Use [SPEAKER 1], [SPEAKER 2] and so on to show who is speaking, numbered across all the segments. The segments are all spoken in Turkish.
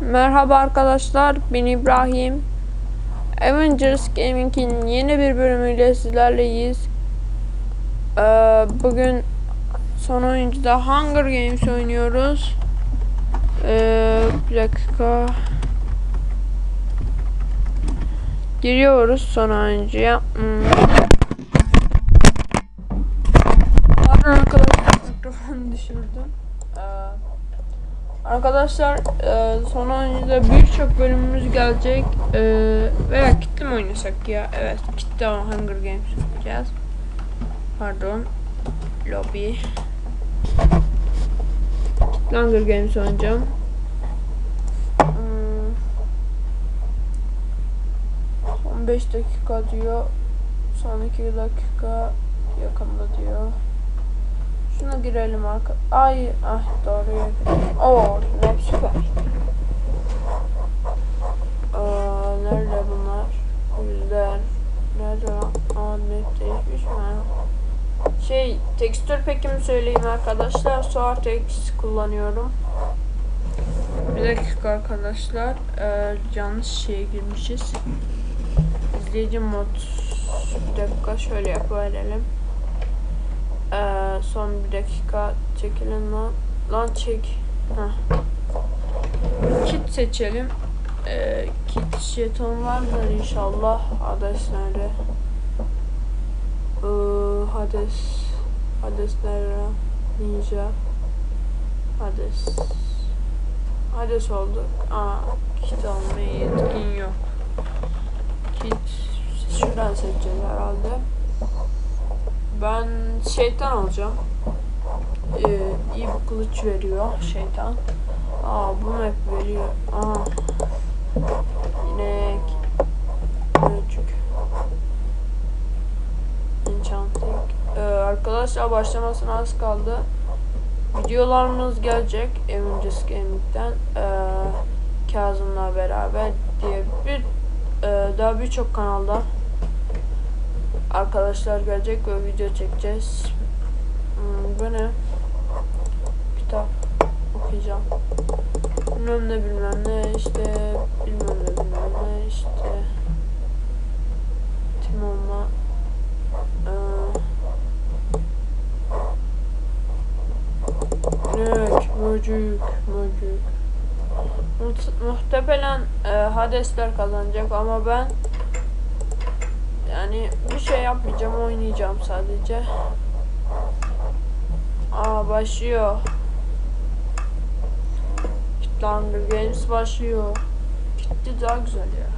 [SPEAKER 1] Merhaba arkadaşlar, ben İbrahim. Avengers Gaming'in yeni bir bölümüyle sizlerleyiz. Ee, bugün son oyuncuda Hunger Games oynuyoruz. Ee, bir dakika. Giriyoruz son oyuncuya. Hmm. Pardon arkadaşlar, mikrofonu düşürdüm. Arkadaşlar e, son oyunda birçok bölümümüz gelecek e, veya kitle mi oynasak ya? Evet kitle Hunger Games oynayacağız. Pardon. Lobby. Kitle Hunger Games oynayacağım. Hmm. 15 dakika diyor. Son 2 dakika yakında diyor. Şuna girelim arka. Ay, ah doğruya girelim. Oo, ne süper. Aa, nerede bunlar? Yüzler. Nerede lan? Aa, net değişmiş mi? Şey, tekstür pekimi söyleyeyim arkadaşlar. Soartex kullanıyorum. Bir dakika arkadaşlar. Ee, yanlış şeye girmişiz. İzleyici mod. Bir dakika şöyle yapıverelim. Ee, son bir dakika çekelim lan. Lan çek. Heh. Kit seçelim. Ee, kit jeton vardır inşallah. Hades nerede? Ee, Hades. Hades nerede? Ninja. Hades. Hades oldu. Aa, kit almaya yetkin yok. Kit şuradan seçeceğiz herhalde. Ben şeytan alacağım. Ee, iyi bir kılıç veriyor şeytan. Aa bu hep veriyor. Aa. İnek. Küçük. Enchanting. Ee, arkadaşlar başlamasına az kaldı. Videolarımız gelecek Avengers Gaming'den. Ee, Kazım'la beraber diye bir e, daha birçok kanalda arkadaşlar gelecek ve video çekeceğiz. Hmm, bu ne? Kitap okuyacağım. Bilmem ne bilmem ne işte bilmem ne bilmem ne işte Timon'la Nök, möcük, möcük. Muht- Muhtemelen e, Hadesler kazanacak ama ben yani bir şey yapmayacağım, oynayacağım sadece. Aa başlıyor. Kitle Hunger Games başlıyor. Kitle daha güzel ya.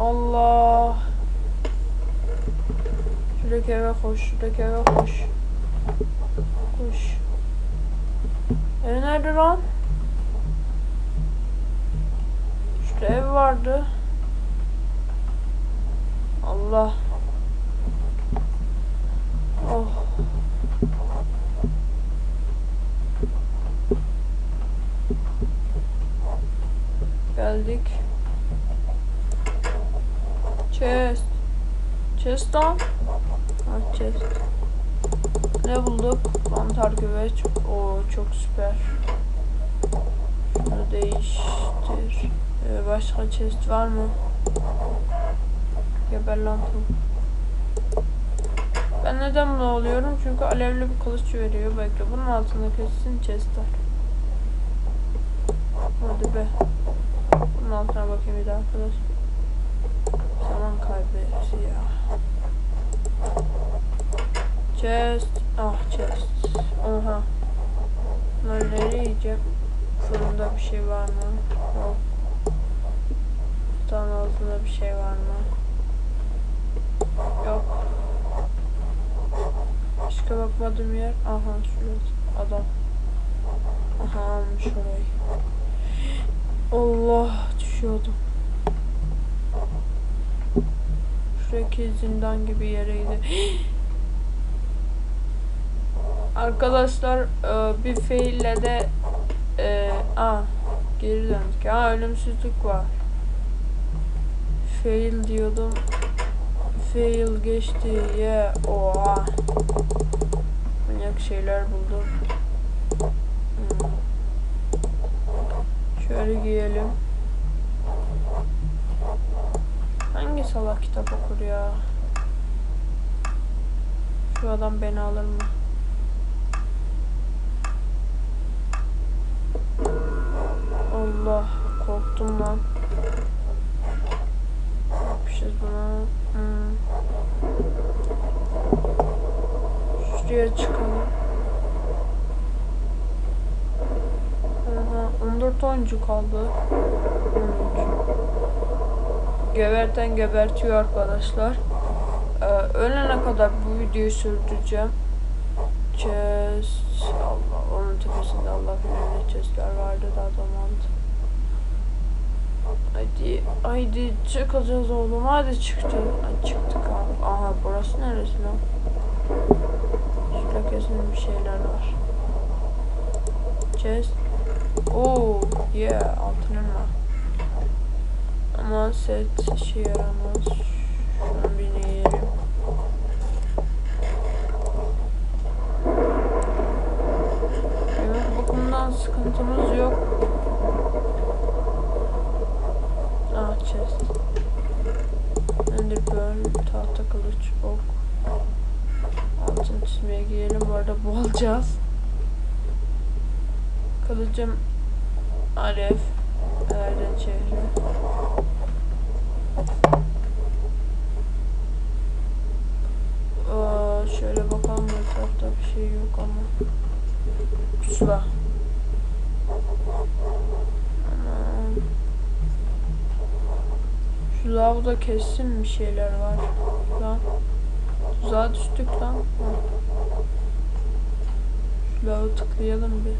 [SPEAKER 1] Allah. Şuradaki eve koş, şuradaki eve koş. Koş. Ev nerede lan? Şurada ev vardı. Allah. Oh. Geldik. Chest. Chest lan. Ha chest. Ne bulduk? Mantar güveç. O çok süper. Şunu değiştir. Ee, başka chest var mı? Geber lan. Ben neden bunu alıyorum? Çünkü alevli bir kılıç veriyor. Bekle bunun altında kesin chest var. Hadi be. Bunun altına bakayım bir daha arkadaş. Zaman kaybı ya. Chest. Ah chest. Oha. Bunları nereye yiyeceğim? Fırında bir şey var mı? Yok. Kutanın altında bir şey var mı? Yok. Başka bakmadığım yer. Aha şurası. Adam. Aha almış orayı. Allah düşüyordum. Şuradaki zindan gibi yereydi. Arkadaşlar e, bir faille de e, a geri döndük. Aa ölümsüzlük var. Fail diyordum. Fail geçti. Yeah. Oha. Manyak şeyler buldum. Hmm. Şöyle giyelim. Hangi salak kitap okur ya? Şu adam beni alır mı? Allah korktum lan. Yapmışız buna? Hmm. Şuraya çıkalım. Aha, 14 oyuncu kaldı. 13. Geberten gebertiyor arkadaşlar. Ee, ölene kadar bu videoyu sürdüreceğim. Chest Allah onun tepesinde Allah bilir ne chestler vardı da aldı. Hadi haydi çıkacağız oğlum hadi çıktı. Hadi çıktık abi. Aha burası neresi lan? Kesin bir şeyler var. Chest. Oo yeah altın elma. Ama set işe yaramaz. Şunu bir yiyelim. Evet bakımdan sıkıntımız yok. Ah chest. Ender pearl, tahta kılıç, ok. Altın çizmeye giyelim. Bu arada boğulacağız. Kılıcım Aref. Erden çehre. Aa, şöyle bakalım etrafta bir şey yok ama. Pusula. Şu lavda kesin bir şeyler var. Lan. Tuzağa düştük lan. Hı. Şu lavı tıklayalım bir.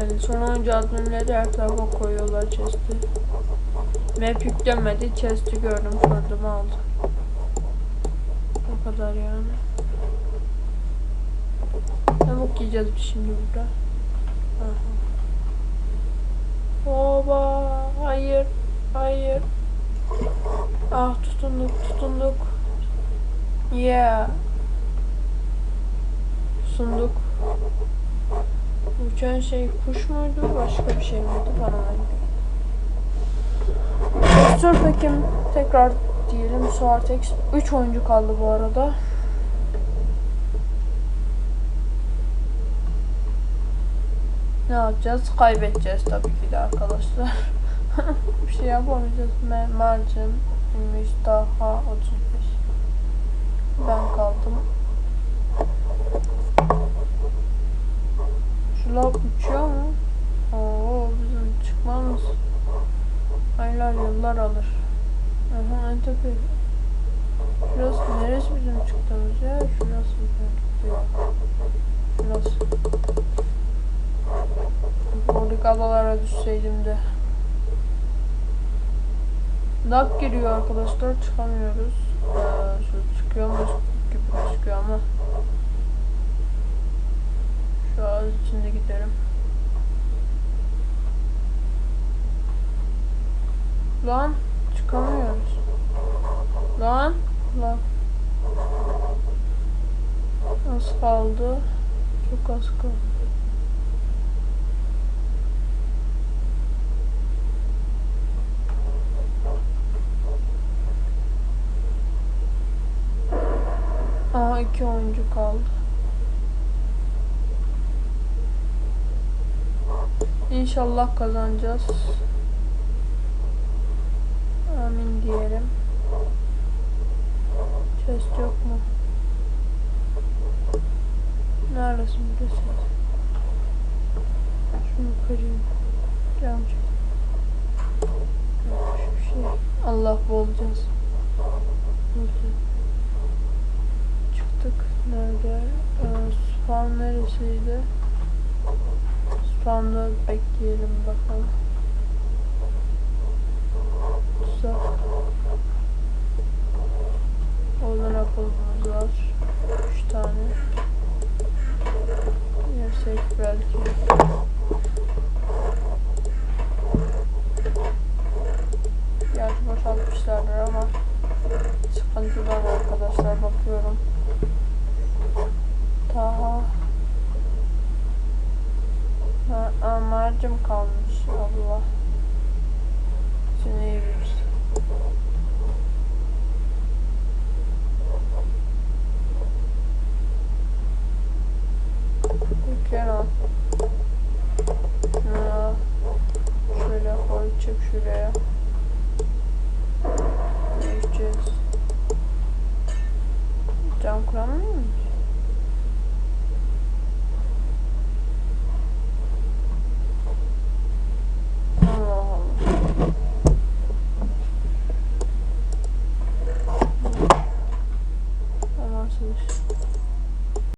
[SPEAKER 1] Yani son oyuncu adminleri her tarafa koyuyorlar chest'i. Map yüklenmedi. Chest'i gördüm. Fırdım aldım. O kadar yani. Ne bok yiyeceğiz biz şimdi burada? Aha. Oba. Hayır. Hayır. Ah tutunduk tutunduk. Yeah. Sunduk. Uçan şey kuş muydu başka bir şey miydi bana. Doktor Pekim tekrar diyelim Suartex 3 oyuncu kaldı bu arada. Ne yapacağız? Kaybedeceğiz tabii ki de arkadaşlar. bir şey yapamayacağız. Me Marcım 23 daha 35. Ben kaldım. Şu lav uçuyor mu? Oo bizim çıkmamız aylar yıllar alır. Aha en tepe. Şurası neresi bizim çıktığımız ya? Şurası diyor. Şurası. Oradaki adalara düşseydim de. Lag giriyor arkadaşlar çıkamıyoruz. Ee, şu çıkıyormuş gibi gözüküyor ama. Şu ağız içinde giderim. Lan çıkamıyoruz. Lan lan. Az kaldı. Çok az kaldı. Aa iki oyuncu kaldı. İnşallah kazanacağız. Amin diyelim. Chest yok mu? Neredesin burası? Şunu kırayım. Yok bir şey. Allah boğulacağız. Burada. Nerede? Ee, spawn neresiydi? Spawn'da bekleyelim bakalım. Tuzak. Oradan apple'ımız var. 3 tane. kalmış. Allah. Şimdi yürürüz. Yüklen al. Şöyle koy, çık şuraya.